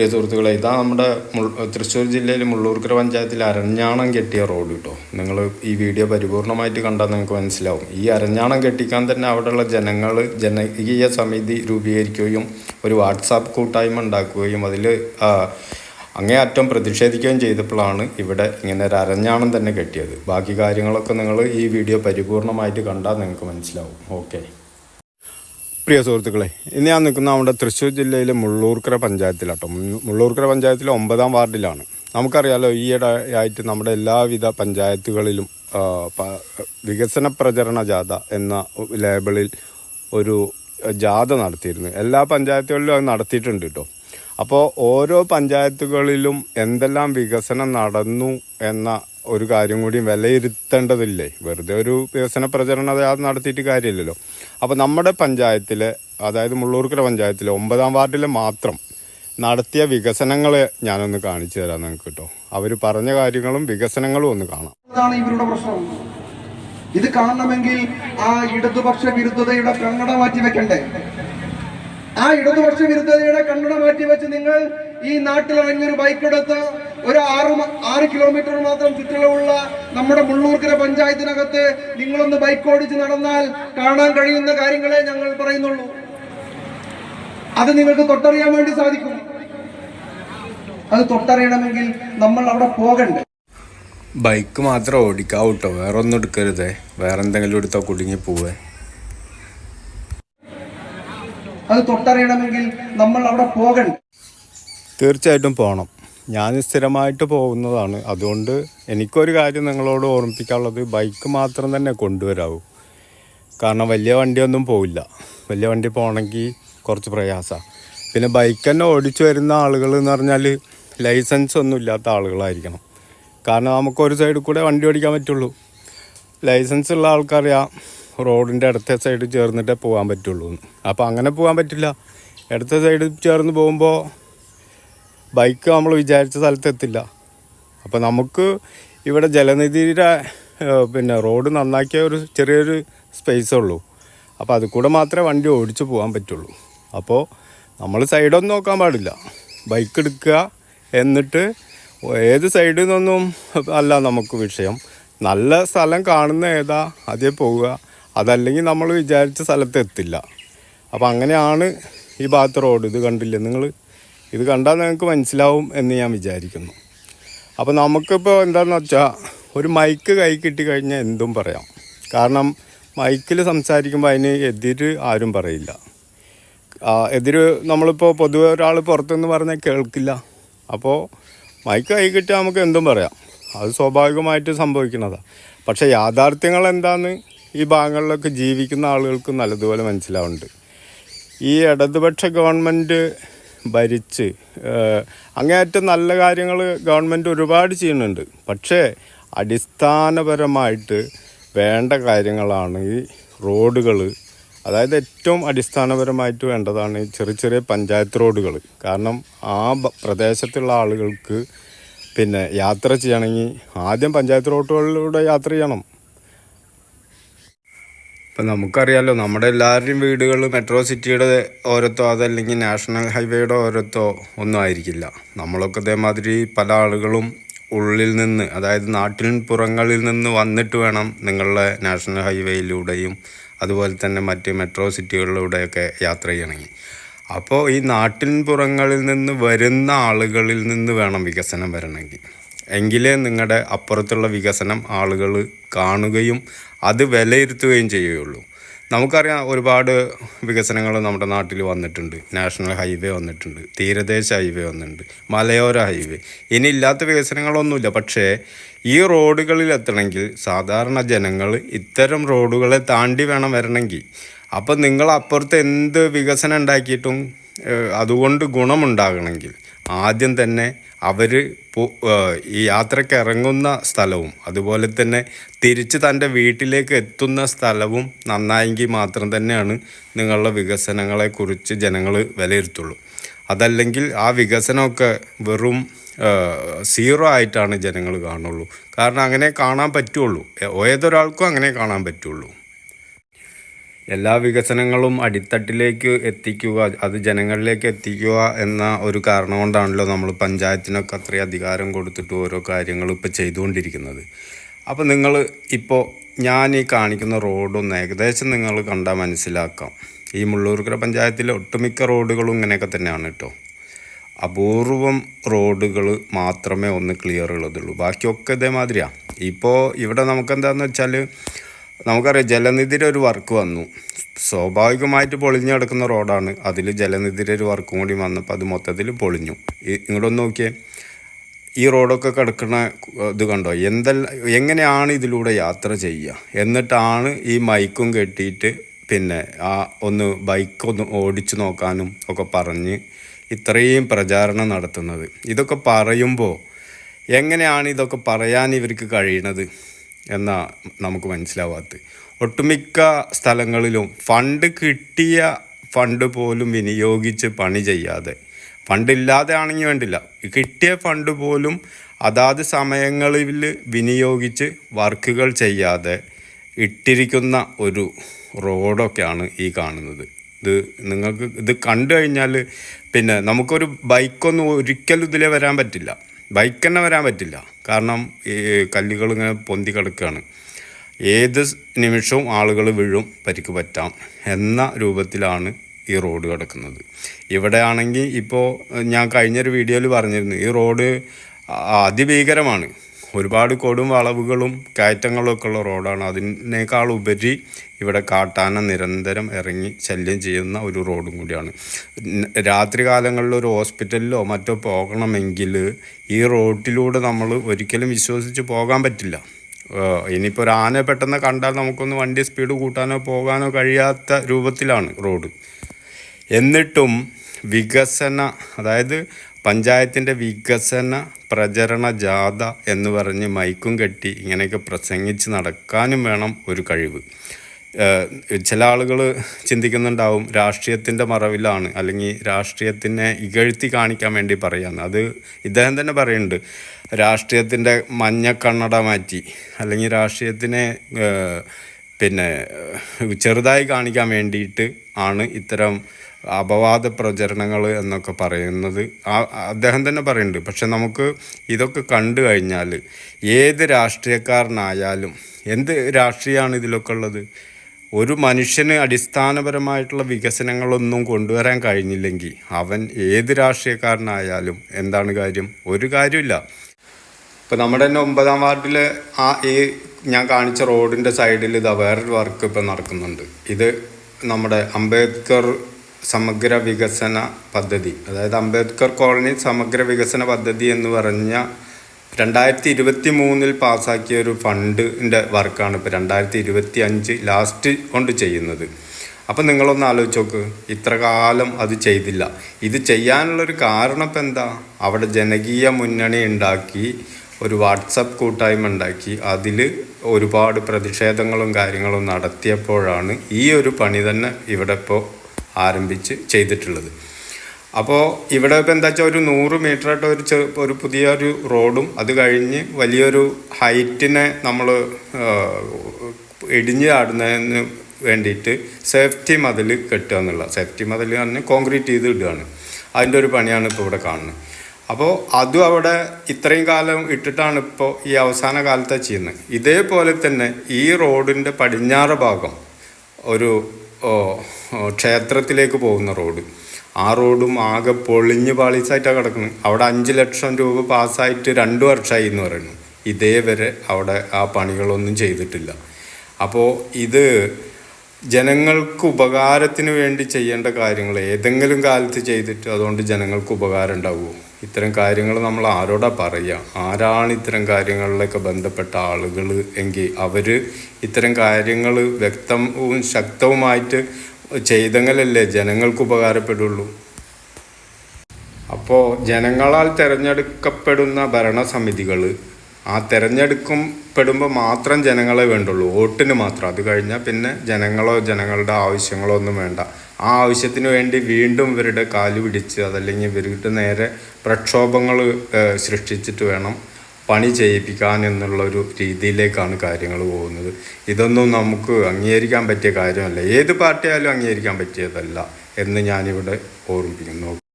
പ്രിയ സുഹൃത്തുക്കളെ ഇതാ നമ്മുടെ തൃശ്ശൂർ ജില്ലയിൽ മുള്ളൂർക്കര പഞ്ചായത്തിൽ അരഞ്ഞാണം കെട്ടിയ റോഡ് കേട്ടോ നിങ്ങൾ ഈ വീഡിയോ പരിപൂർണമായിട്ട് കണ്ടാൽ നിങ്ങൾക്ക് മനസ്സിലാവും. ഈ അരഞ്ഞാണം കെട്ടിക്കാൻ തന്നെ അവിടെയുള്ള ജനങ്ങൾ ജനകീയ സമിതി രൂപീകരിക്കുകയും ഒരു വാട്സാപ്പ് കൂട്ടായ്മ ഉണ്ടാക്കുകയും അതിൽ അങ്ങേയറ്റം പ്രതിഷേധിക്കുകയും ചെയ്തപ്പോഴാണ് ഇവിടെ ഇങ്ങനെ ഒരു അരഞ്ഞാണം തന്നെ കെട്ടിയത്. ബാക്കി കാര്യങ്ങളൊക്കെ നിങ്ങൾ ഈ വീഡിയോ പരിപൂർണമായിട്ട് കണ്ടാൽ നിങ്ങൾക്ക് മനസ്സിലാവും. ഓക്കെ. പ്രിയ സുഹൃത്തുക്കളെ ഇന്ന് ഞാൻ നിൽക്കുന്ന നമ്മുടെ തൃശ്ശൂർ ജില്ലയിലെ മുള്ളൂർക്കര പഞ്ചായത്തിലാട്ടോ. മുള്ളൂർക്കര പഞ്ചായത്തിലെ ഒമ്പതാം വാർഡിലാണ്. നമുക്കറിയാലോ ഈയിടെ ആയിട്ട് നമ്മുടെ എല്ലാവിധ പഞ്ചായത്തുകളിലും വികസന പ്രചരണ ജാഥ എന്ന ലേബിളിൽ ഒരു ജാഥ നടത്തിയിരുന്നു. എല്ലാ പഞ്ചായത്തുകളിലും അത് നടത്തിയിട്ടുണ്ട് കേട്ടോ അപ്പോൾ ഓരോ പഞ്ചായത്തുകളിലും എന്തെല്ലാം വികസനം നടന്നു എന്ന ഒരു കാര്യം കൂടി വിലയിരുത്തേണ്ടതില്ലേ? വെറുതെ ഒരു വികസന പ്രചരണ അത് നടത്തിയിട്ട് കാര്യമില്ലല്ലോ. അപ്പോൾ നമ്മുടെ പഞ്ചായത്തിലെ അതായത് മുള്ളൂർക്കര പഞ്ചായത്തിലെ ഒമ്പതാം വാർഡിൽ മാത്രം നടത്തിയ വികസനങ്ങൾ ഞാനൊന്ന് കാണിച്ചു തരാം നിങ്ങൾക്ക് കേട്ടോ. അവർ പറഞ്ഞ കാര്യങ്ങളും വികസനങ്ങളും ഒന്ന് കാണാം. അതാണ് ഇവരുടെ പ്രശ്നം. ഇത് കാണണമെങ്കിൽ ആ ഇടതുപക്ഷ വിരുദ്ധതയുടെ കണ്ണട മാറ്റി വെക്കണ്ടേ? ആ ഇടതുപക്ഷ വിരുദ്ധതയുടെ കണ്ണട മാറ്റി വെച്ച് നിങ്ങൾ ഈ നാട്ടിലിറങ്ങിയൊരു ബൈക്കെടുത്ത് ഒരു ആറ് ആറ് കിലോമീറ്റർ മാത്രം ചുറ്റളവുള്ള നമ്മുടെ മുള്ളൂർക്കര പഞ്ചായത്തിനകത്ത് നിങ്ങളൊന്ന് ബൈക്ക് ഓടിച്ച് നടന്നാൽ കാണാൻ കഴിയുന്ന കാര്യങ്ങളെ ഞങ്ങൾ പറയുന്നുള്ളൂ. അത് നിങ്ങൾക്ക് തൊട്ടറിയാൻ വേണ്ടി സാധിക്കും. അത് തൊട്ടറിയണമെങ്കിൽ നമ്മൾ അവിടെ പോകണ്ടേ. ബൈക്ക് മാത്രം ഓടിക്കാവൂ കേട്ടോ വേറെ ഒന്നും എടുക്കരുതേ. വേറെ എന്തെങ്കിലും എടുത്താൽ കുടുങ്ങി പോവേ. അത് തൊട്ടറിയണമെങ്കിൽ നമ്മൾ അവിടെ പോകണ്ടേ. തീർച്ചയായിട്ടും പോകണം ഞാൻ സ്ഥിരമായിട്ട് പോകുന്നതാണ്. അതുകൊണ്ട് എനിക്കൊരു കാര്യം നിങ്ങളോട് ഓർമ്മിപ്പിക്കാനുള്ളത് ബൈക്ക് മാത്രം തന്നെ കൊണ്ടുവരാവൂ. കാരണം വലിയ വണ്ടിയൊന്നും പോവില്ല. വലിയ വണ്ടി പോകണമെങ്കിൽ കുറച്ച് പ്രയാസമാണ് പിന്നെ ബൈക്ക് തന്നെ ഓടിച്ചു വരുന്ന ആളുകൾ എന്ന് പറഞ്ഞാൽ ലൈസൻസ് ഒന്നും ഇല്ലാത്ത ആളുകളായിരിക്കണം. കാരണം നമുക്ക് ഒരു സൈഡിൽ കൂടെ വണ്ടി ഓടിക്കാൻ പറ്റുള്ളൂ. ലൈസൻസ് ഉള്ള ആൾക്കറിയാം റോഡിന്റെ അടുത്ത സൈഡ് ചേർന്നിട്ടേ പോകാൻ പറ്റുള്ളൂ. അപ്പോൾ അങ്ങനെ പോകാൻ പറ്റില്ല. ഇടത്തെ സൈഡ് ചേർന്ന് പോകുമ്പോൾ ബൈക്ക് നമ്മൾ വിചാരിച്ച സ്ഥലത്ത് എത്തില്ല. അപ്പോൾ നമുക്ക് ഇവിടെ ജലനിധിയുടെ പിന്നെ റോഡ് നന്നാക്കിയ ഒരു ചെറിയൊരു സ്പേസേ ഉള്ളൂ. അപ്പോൾ അത് കൂടെ മാത്രമേ വണ്ടി ഓടിച്ചു പോകാൻ പറ്റുള്ളൂ. അപ്പോൾ നമ്മൾ സൈഡൊന്നും നോക്കാൻ പാടില്ല. ബൈക്ക് എടുക്കുക എന്നിട്ട് ഏത് സൈഡിൽ നിന്നൊന്നും അല്ല നമുക്ക് വിഷയം. നല്ല സ്ഥലം കാണുന്ന ഏതാ അതേ പോവുക. അതല്ലെങ്കിൽ നമ്മൾ വിചാരിച്ച സ്ഥലത്ത് എത്തില്ല. അപ്പോൾ അങ്ങനെയാണ് ഈ ഭാഗത്ത് റോഡ് ഇത് കണ്ടില്ലേ നിങ്ങൾ? ഇത് കണ്ടാൽ നിങ്ങൾക്ക് മനസ്സിലാവും എന്ന് ഞാൻ വിചാരിക്കുന്നു. അപ്പോൾ നമുക്കിപ്പോൾ എന്താണെന്ന് വെച്ചാൽ ഒരു മൈക്ക് കൈ കിട്ടി കഴിഞ്ഞാൽ എന്തും പറയാം. കാരണം മൈക്കിൽ സംസാരിക്കുമ്പോൾ അതിന് എതിര് ആരും പറയില്ല. എതിര് നമ്മളിപ്പോൾ പൊതുവെ ഒരാൾ പുറത്തുനിന്ന് പറഞ്ഞാൽ കേൾക്കില്ല. അപ്പോൾ മൈക്ക് കൈ കിട്ടിയാൽ നമുക്ക് എന്തും പറയാം. അത് സ്വാഭാവികമായിട്ട് സംഭവിക്കുന്നതാണ്. പക്ഷേ യാഥാർത്ഥ്യങ്ങൾ എന്താന്ന് ഈ ഭാഗങ്ങളിലൊക്കെ ജീവിക്കുന്ന ആളുകൾക്ക് നല്ലതുപോലെ മനസ്സിലാവുന്നുണ്ട്. ഈ ഇടതുപക്ഷ ഗവൺമെന്റ് ഭരിച്ച്. അങ്ങേയറ്റം നല്ല കാര്യങ്ങൾ ഗവൺമെന്റ് ഒരുപാട് ചെയ്യുന്നുണ്ട്. പക്ഷേ അടിസ്ഥാനപരമായിട്ട് വേണ്ട കാര്യങ്ങളാണ് ഈ റോഡുകൾ. അതായത് ഏറ്റവും അടിസ്ഥാനപരമായിട്ട് വേണ്ടതാണ് ഈ ചെറിയ ചെറിയ പഞ്ചായത്ത് റോഡുകൾ. കാരണം ആ പ്രദേശത്തുള്ള ആളുകൾക്ക് പിന്നെ യാത്ര ചെയ്യണമെങ്കിൽ ആദ്യം പഞ്ചായത്ത് റോഡുകളിലൂടെ യാത്ര ചെയ്യണം. ഇപ്പം നമുക്കറിയാലോ നമ്മുടെ എല്ലാവരുടെയും വീടുകൾ മെട്രോ സിറ്റിയുടെ ഓരത്തോ അതല്ലെങ്കിൽ നാഷണൽ ഹൈവേയുടെ ഓരത്തോ ഒന്നും ആയിരിക്കില്ല. നമ്മളൊക്കെ ഇതേമാതിരി പല ആളുകളും ഉള്ളിൽ നിന്ന് അതായത് നാട്ടിൻ പുറങ്ങളിൽ നിന്ന് വന്നിട്ട് വേണം നിങ്ങളുടെ നാഷണൽ ഹൈവേയിലൂടെയും അതുപോലെ തന്നെ മറ്റ് മെട്രോ സിറ്റികളിലൂടെയൊക്കെ യാത്ര ചെയ്യണമെങ്കിൽ. അപ്പോൾ ഈ നാട്ടിൻ പുറങ്ങളിൽ നിന്ന് വരുന്ന ആളുകളിൽ നിന്ന് വേണം വികസനം വരണമെങ്കിൽ. എങ്കിലേ നിങ്ങളുടെ അപ്പുറത്തുള്ള വികസനം ആളുകൾ കാണുകയും അത് വിലയിരുത്തുകയും ചെയ്യുകയുള്ളൂ. നമുക്കറിയാം ഒരുപാട് വികസനങ്ങൾ നമ്മുടെ നാട്ടിൽ വന്നിട്ടുണ്ട്. നാഷണൽ ഹൈവേ വന്നിട്ടുണ്ട്. തീരദേശ ഹൈവേ വന്നിട്ടുണ്ട്. മലയോര ഹൈവേ. ഇനി ഇല്ലാത്ത വികസനങ്ങളൊന്നുമില്ല. പക്ഷേ ഈ റോഡുകളിൽ എത്തണമെങ്കിൽ സാധാരണ ജനങ്ങൾ ഇത്തരം റോഡുകളെ താണ്ടി വേണം വരണമെങ്കിൽ. അപ്പം നിങ്ങൾ അപ്പുറത്ത് എന്ത് വികസനം ഉണ്ടാക്കിയിട്ടും അതുകൊണ്ട് ഗുണമുണ്ടാകണമെങ്കിൽ ആദ്യം തന്നെ അവർ ഈ യാത്രയ്ക്ക് ഇറങ്ങുന്ന സ്ഥലവും അതുപോലെ തന്നെ തിരിച്ച് തന്റെ വീട്ടിലേക്ക് എത്തുന്ന സ്ഥലവും നന്നായെങ്കിൽ മാത്രം തന്നെയാണ് നിങ്ങളുടെ വികസനങ്ങളെക്കുറിച്ച് ജനങ്ങൾ വിലയിരുത്തുള്ളൂ. അതല്ലെങ്കിൽ ആ വികസനമൊക്കെ വെറും സീറോ ആയിട്ടാണ് ജനങ്ങൾ കാണുള്ളൂ. കാരണം അങ്ങനെ കാണാൻ പറ്റുള്ളൂ. ഏതൊരാൾക്കും അങ്ങനെ കാണാൻ പറ്റുള്ളൂ. എല്ലാ വികസനങ്ങളും അടിത്തട്ടിലേക്ക് എത്തിക്കുക അത് ജനങ്ങളിലേക്ക് എത്തിക്കുക എന്ന ഒരു കാരണം കൊണ്ടാണല്ലോ നമ്മൾ പഞ്ചായത്തിനൊക്കെ അത്രയും അധികാരം കൊടുത്തിട്ട് ഓരോ കാര്യങ്ങളും ഇപ്പോൾ ചെയ്തുകൊണ്ടിരിക്കുന്നത്. അപ്പോൾ നിങ്ങൾ ഇപ്പോൾ ഞാൻ ഈ കാണിക്കുന്ന റോഡൊന്ന് ഏകദേശം നിങ്ങൾ കണ്ടാൽ മനസ്സിലാക്കാം. ഈ മുള്ളൂർക്കര പഞ്ചായത്തിലെ ഒട്ടുമിക്ക റോഡുകളും ഇങ്ങനെയൊക്കെ തന്നെയാണ് കേട്ടോ. അപൂർവം റോഡുകൾ മാത്രമേ ഒന്ന് ക്ലിയർ ഉള്ളതുള്ളൂ. ബാക്കിയൊക്കെ ഇതേമാതിരിയാണ് ഇപ്പോൾ ഇവിടെ നമുക്കെന്താണെന്ന് വെച്ചാൽ നമുക്കറിയാം ജലനിധിയുടെ ഒരു വർക്ക് വന്നു. സ്വാഭാവികമായിട്ട് പൊളിഞ്ഞു കിടക്കുന്ന റോഡാണ്. അതിൽ ജലനിധിയുടെ ഒരു വർക്കും കൂടി വന്നപ്പോൾ അത് മൊത്തത്തിൽ പൊളിഞ്ഞു. ഇങ്ങോട്ടൊന്ന് നോക്കിയേ. ഈ റോഡൊക്കെ കിടക്കുന്ന ഇത് കണ്ടോ? എന്തെല്ലാം എങ്ങനെയാണ് ഇതിലൂടെ യാത്ര ചെയ്യുക? എന്നിട്ടാണ് ഈ മൈക്കും കെട്ടിയിട്ട് പിന്നെ ആ ഒന്ന് ബൈക്കൊന്ന് ഓടിച്ചു നോക്കാനും ഒക്കെ പറഞ്ഞ് ഇത്രയും പ്രചാരണം നടത്തുന്നത്. ഇതൊക്കെ പറയുമ്പോൾ എങ്ങനെയാണ് ഇതൊക്കെ പറയാൻ ഇവർക്ക് കഴിയണത്? എന്നാ നമുക്ക് മനസ്സിലാവാത്തത് ഒട്ടുമിക്ക സ്ഥലങ്ങളിലും ഫണ്ട് കിട്ടിയ ഫണ്ട് പോലും വിനിയോഗിച്ച് പണി ചെയ്യാതെ. ഫണ്ട് ഇല്ലാതെ ആണെങ്കിൽ വേണ്ടില്ല. കിട്ടിയ ഫണ്ട് പോലും അതാത് സമയങ്ങളിൽ വിനിയോഗിച്ച് വർക്കുകൾ ചെയ്യാതെ ഇട്ടിരിക്കുന്ന ഒരു റോഡൊക്കെയാണ് ഈ കാണുന്നത്. ഇത് നിങ്ങൾക്ക് ഇത് കണ്ടു കഴിഞ്ഞാൽ പിന്നെ നമുക്കൊരു ബൈക്കൊന്നും ഒരിക്കലും ഇതിലേ വരാൻ പറ്റില്ല. ബൈക്ക് തന്നെ വരാൻ പറ്റില്ല. കാരണം ഈ കല്ലുകൾ ഇങ്ങനെ പൊന്തി കിടക്കുകയാണ് ഏത് നിമിഷവും ആളുകൾ വീഴും പരിക്ക് പറ്റാം എന്ന രൂപത്തിലാണ് ഈ റോഡ് കിടക്കുന്നത്. ഇവിടെ ആണെങ്കിൽ ഇപ്പോൾ ഞാൻ കഴിഞ്ഞൊരു വീഡിയോയിൽ പറഞ്ഞിരുന്നു ഈ റോഡ് അതിഭീകരമാണ്. ഒരുപാട് കൊടും വളവുകളും കയറ്റങ്ങളും ഒക്കെ ഉള്ള റോഡാണ്. അതിനേക്കാൾ ഉപരി ഇവിടെ കാട്ടാന നിരന്തരം ഇറങ്ങി ശല്യം ചെയ്യുന്ന ഒരു റോഡും കൂടിയാണ്. രാത്രി കാലങ്ങളിൽ ഒരു ഹോസ്പിറ്റലിലോ മറ്റോ പോകണമെങ്കിൽ ഈ റോഡിലൂടെ നമ്മൾ ഒരിക്കലും വിശ്വസിച്ച് പോകാൻ പറ്റില്ല. ഇനിയിപ്പോൾ ഒരു ആന പെട്ടെന്ന് കണ്ടാൽ നമുക്കൊന്ന് വണ്ടി സ്പീഡ് കൂട്ടാനോ പോകാനോ കഴിയാത്ത രൂപത്തിലാണ് റോഡ്. എന്നിട്ടും വികസന അതായത് പഞ്ചായത്തിന്റെ വികസന പ്രചരണ ജാഥ എന്ന് പറഞ്ഞ് മൈക്കും കെട്ടി ഇങ്ങനെയൊക്കെ പ്രസംഗിച്ച് നടക്കാനും വേണം ഒരു കഴിവ്. ചില ആളുകൾ ചിന്തിക്കുന്നുണ്ടാവും രാഷ്ട്രീയത്തിന്റെ മറവിലാണ് അല്ലെങ്കിൽ രാഷ്ട്രീയത്തിനെ ഇകഴ്ത്തി കാണിക്കാൻ വേണ്ടി പറയാന്ന്. അത് ഇദ്ദേഹം തന്നെ പറയുന്നുണ്ട്. രാഷ്ട്രീയത്തിന്റെ മഞ്ഞക്കണ്ണട മാറ്റി അല്ലെങ്കിൽ രാഷ്ട്രീയത്തിനെ പിന്നെ ചെറുതായി കാണിക്കാൻ വേണ്ടിയിട്ട് ആണ് ഇത്തരം അപവാദ പ്രചരണങ്ങൾ എന്നൊക്കെ പറയുന്നത് അദ്ദേഹം തന്നെ പറയുന്നുണ്ട്. പക്ഷെ നമുക്ക് ഇതൊക്കെ കണ്ടു കഴിഞ്ഞാൽ ഏത് രാഷ്ട്രീയക്കാരനായാലും എന്ത് രാഷ്ട്രീയമാണ് ഇതിലൊക്കെ ഉള്ളത്? ഒരു മനുഷ്യന് അടിസ്ഥാനപരമായിട്ടുള്ള വികസനങ്ങളൊന്നും കൊണ്ടുവരാൻ കഴിഞ്ഞില്ലെങ്കിൽ അവൻ ഏത് രാഷ്ട്രീയക്കാരനായാലും എന്താണ് കാര്യം? ഒരു കാര്യമില്ല. ഇപ്പം നമ്മുടെ തന്നെ ഒമ്പതാം വാർഡിൽ ആ ഈ ഞാൻ കാണിച്ച റോഡിന്റെ സൈഡിൽ ഇതാ വേറൊരു വർക്ക് ഇപ്പം നടക്കുന്നുണ്ട്. ഇത് നമ്മുടെ അംബേദ്കർ സമഗ്ര വികസന പദ്ധതി. അതായത് അംബേദ്കർ കോളനി സമഗ്ര വികസന പദ്ധതി എന്ന് പറഞ്ഞ രണ്ടായിരത്തി ഇരുപത്തി മൂന്നിൽ പാസ്സാക്കിയ ഒരു ഫണ്ടിന്റെ വർക്കാണ് ഇപ്പോൾ രണ്ടായിരത്തി ഇരുപത്തി അഞ്ച് ലാസ്റ്റ് കൊണ്ട് ചെയ്യുന്നത്. അപ്പം നിങ്ങളൊന്ന് ആലോചിച്ച് നോക്ക്. ഇത്ര കാലം അത് ചെയ്തില്ല. ഇത് ചെയ്യാനുള്ളൊരു കാരണം ഇപ്പം എന്താ? അവിടെ ജനകീയ മുന്നണി ഉണ്ടാക്കി ഒരു വാട്സപ്പ് കൂട്ടായ്മ ഉണ്ടാക്കി അതിൽ ഒരുപാട് പ്രതിഷേധങ്ങളും കാര്യങ്ങളും നടത്തിയപ്പോഴാണ് ഈ ഒരു പണി തന്നെ ഇവിടെ ഇപ്പോൾ ആരംഭിച്ച് ചെയ്തിട്ടുള്ളത്. അപ്പോൾ ഇവിടെ ഇപ്പോൾ എന്താ വെച്ചാൽ ഒരു നൂറ് മീറ്റർ ആയിട്ട് ഒരു ചെ ഒരു പുതിയൊരു റോഡും അത് കഴിഞ്ഞ് വലിയൊരു ഹൈറ്റിനെ നമ്മൾ ഇടിഞ്ഞ് ചാടുന്നതിന് വേണ്ടിയിട്ട് സേഫ്റ്റി മതിൽ കെട്ടുക എന്നുള്ള സേഫ്റ്റി മതിൽ പറഞ്ഞ് കോൺക്രീറ്റ് ചെയ്ത് ഇടുകയാണ്. അതിന്റെ ഒരു പണിയാണ് ഇപ്പോൾ ഇവിടെ കാണുന്നത്. അപ്പോൾ അതും അവിടെ ഇത്രയും കാലം ഇട്ടിട്ടാണ് ഇപ്പോൾ ഈ അവസാന കാലത്തെ ചെയ്യുന്നത്. ഇതേപോലെ തന്നെ ഈ റോഡിന്റെ പടിഞ്ഞാറ് ഭാഗം ഒരു ക്ഷേത്രത്തിലേക്ക് പോകുന്ന റോഡ്. ആ റോഡും ആകെ പൊളിഞ്ഞ് പാളിച്ചായിട്ടാണ് കിടക്കുന്നത് അവിടെ അഞ്ച് ലക്ഷം രൂപ പാസ്സായിട്ട് രണ്ട് വർഷമായി എന്ന് പറയുന്നു. ഇതേവരെ അവിടെ ആ പണികളൊന്നും ചെയ്തിട്ടില്ല. അപ്പോൾ ഇത് ജനങ്ങൾക്ക് ഉപകാരത്തിന് വേണ്ടി ചെയ്യേണ്ട കാര്യങ്ങൾ ഏതെങ്കിലും കാലത്ത് ചെയ്തിട്ട് അതുകൊണ്ട് ജനങ്ങൾക്ക് ഉപകാരം ഉണ്ടാവുമോ? ഇത്തരം കാര്യങ്ങൾ നമ്മൾ ആരോടാ പറയുക? ആരാണ് ഇത്തരം കാര്യങ്ങളിലൊക്കെ ബന്ധപ്പെട്ട ആളുകൾ എങ്കിൽ അവർ ഇത്തരം കാര്യങ്ങൾ വ്യക്തവും ശക്തവുമായിട്ട് ചെയ്തെങ്കിലല്ലേ ജനങ്ങൾക്ക് ഉപകാരപ്പെടുള്ളൂ. അപ്പോൾ ജനങ്ങളാൽ തിരഞ്ഞെടുക്കപ്പെടുന്ന ഭരണസമിതികൾ ആ തിരഞ്ഞെടുക്കപ്പെടുമ്പോൾ മാത്രം ജനങ്ങളെ വേണ്ടുള്ളൂ. വോട്ടിന് മാത്രം. അത് കഴിഞ്ഞാൽ പിന്നെ ജനങ്ങളോ ജനങ്ങളുടെ ആവശ്യങ്ങളോ ഒന്നും വേണ്ട. ആ ആവശ്യത്തിന് വേണ്ടി വീണ്ടും ഇവരുടെ കാൽ പിടിച്ച് അതല്ലെങ്കിൽ ഇവരുടെ നേരെ പ്രക്ഷോഭങ്ങൾ സൃഷ്ടിച്ചിട്ട് വേണം പണി ചെയ്യിപ്പിക്കാൻ എന്നുള്ളൊരു രീതിയിലേക്കാണ് കാര്യങ്ങൾ പോകുന്നത്. ഇതൊന്നും നമുക്ക് അംഗീകരിക്കാൻ പറ്റിയ കാര്യമല്ല. ഏത് പാർട്ടിയായാലും അംഗീകരിക്കാൻ പറ്റിയതല്ല എന്ന് ഞാനിവിടെ ഓർമ്മിപ്പിക്കുന്നു.